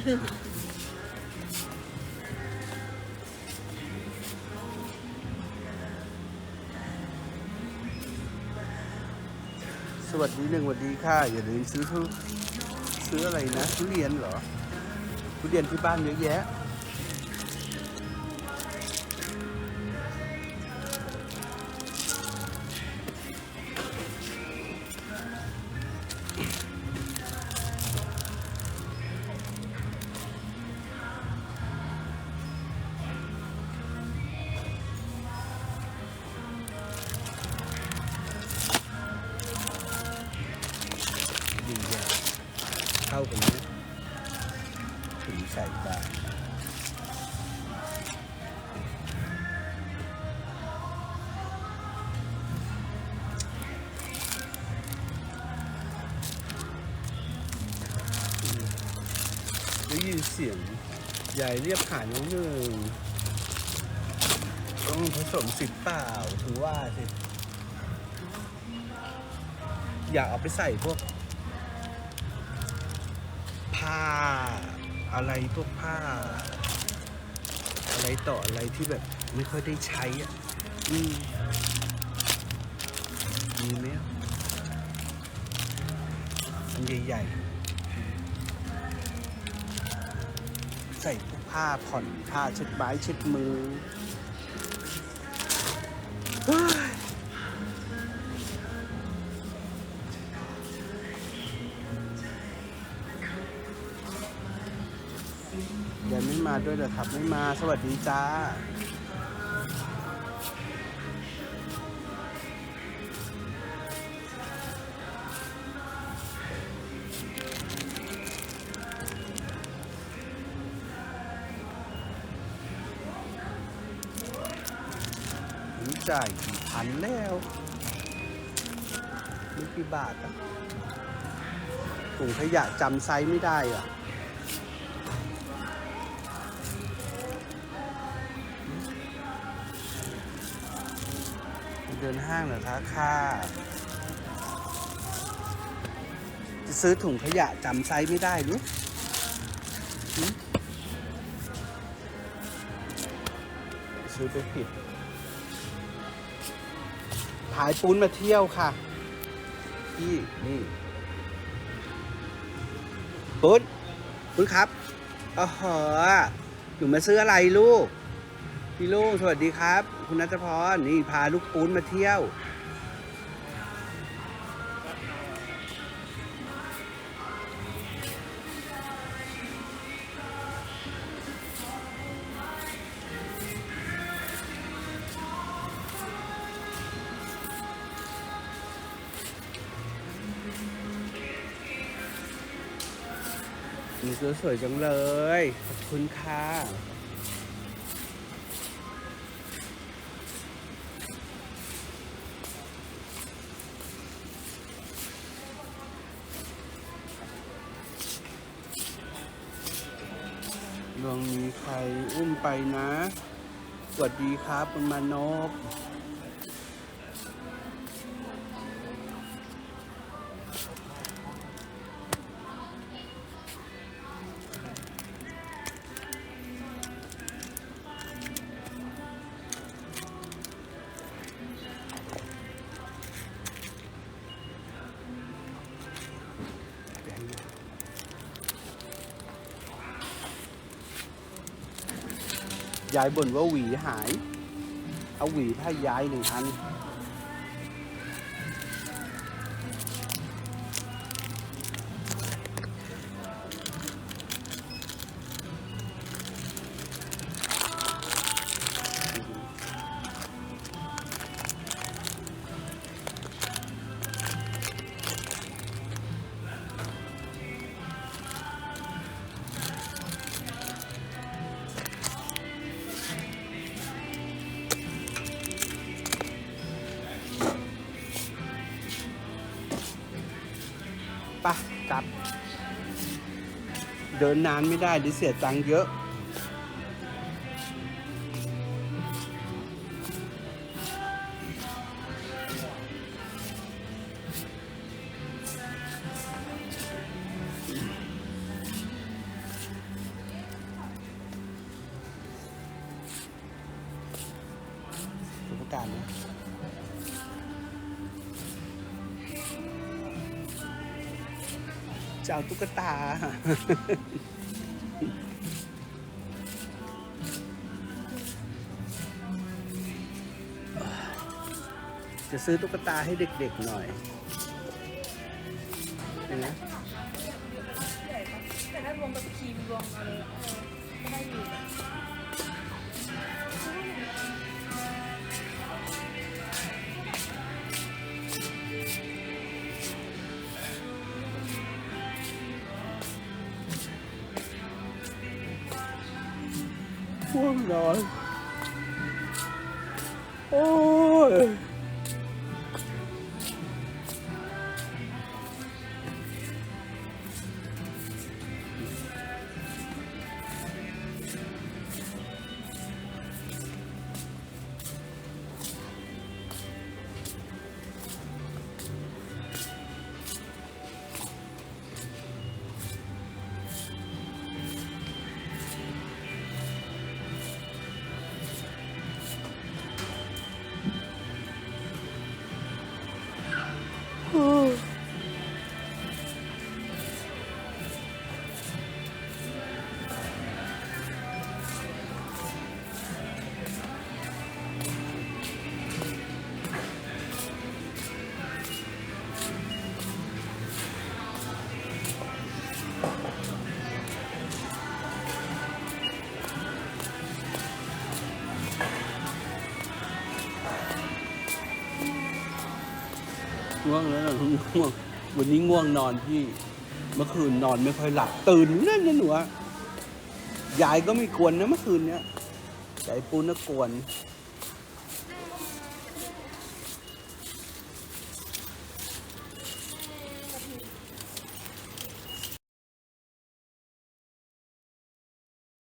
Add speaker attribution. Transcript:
Speaker 1: สวัสดีหนึ่งสวัสดีค่ะ อย่าลืมซื้อทุซื้ออะไรนะทุเรียนเหรอทุเรียนที่บ้านเยอะแยะากันไหมถึงใส่บาตรได้ยินเสียงใหญ่เรียกผ่านน้องหนึ่งต้องผสมสิบเปล่าถือว่าสิ อยากเอาไปใส่พวก ผ้า อะไรพวกผ้า อะไรต่ออะไรที่แบบไม่ค่อยได้ใช้อะอืมมีไหมอันใหญ่ๆ ใส่พวกผ้าผ่อนผ้าเช็ดไม้เช็ดมือ มาด้วยเหรอครับ ไม่มาสวัสดีจ้า จ่ายกี่พันแล้วนี่กี่บาทอะถุงขยะจำไซส์ไม่ได้อะ เดินห้างเหรอคะค่ะจะซื้อถุงขยะจำไซส์ไม่ได้หรือซื้อไปผิดขายปูนมาเที่ยวค่ะพี่นี่ปุ้นปุ้นครับอ๋อหอหนูมาซื้ออะไรลูก พี่ลูก สวัสดีครับ คุณนัทพรนี่พาลูกปูนมาเที่ยว นี่สวยจังเลย ขอบคุณค่ะ อุ้มไปนะ สวัสดีครับคุณมานพายบ่นว่าหวีหาย เอาหวีผ้ายายหนึ่งอัน ทรัพเดินนานไม่ได้ดิเสียตังเยอะ ประการนะ จะเอาตุ๊กตา จะซื้อตุ๊กตาให้เด็กๆหน่อยเห็นไหม
Speaker 2: แต่ถ้ารวมกับครีมรวมอะไรก็ได้อยู่
Speaker 1: ง่วงนอน โอ้ย ง่วงแล้วง่วงวันนี้ง่วงนอนพี่ เมื่อคืนนอนไม่ค่อยหลับตื่นนั่นนะหนูอะยายก็ไม่กวนนะเมื่อคืนเนี้ยยายปูนก็กวน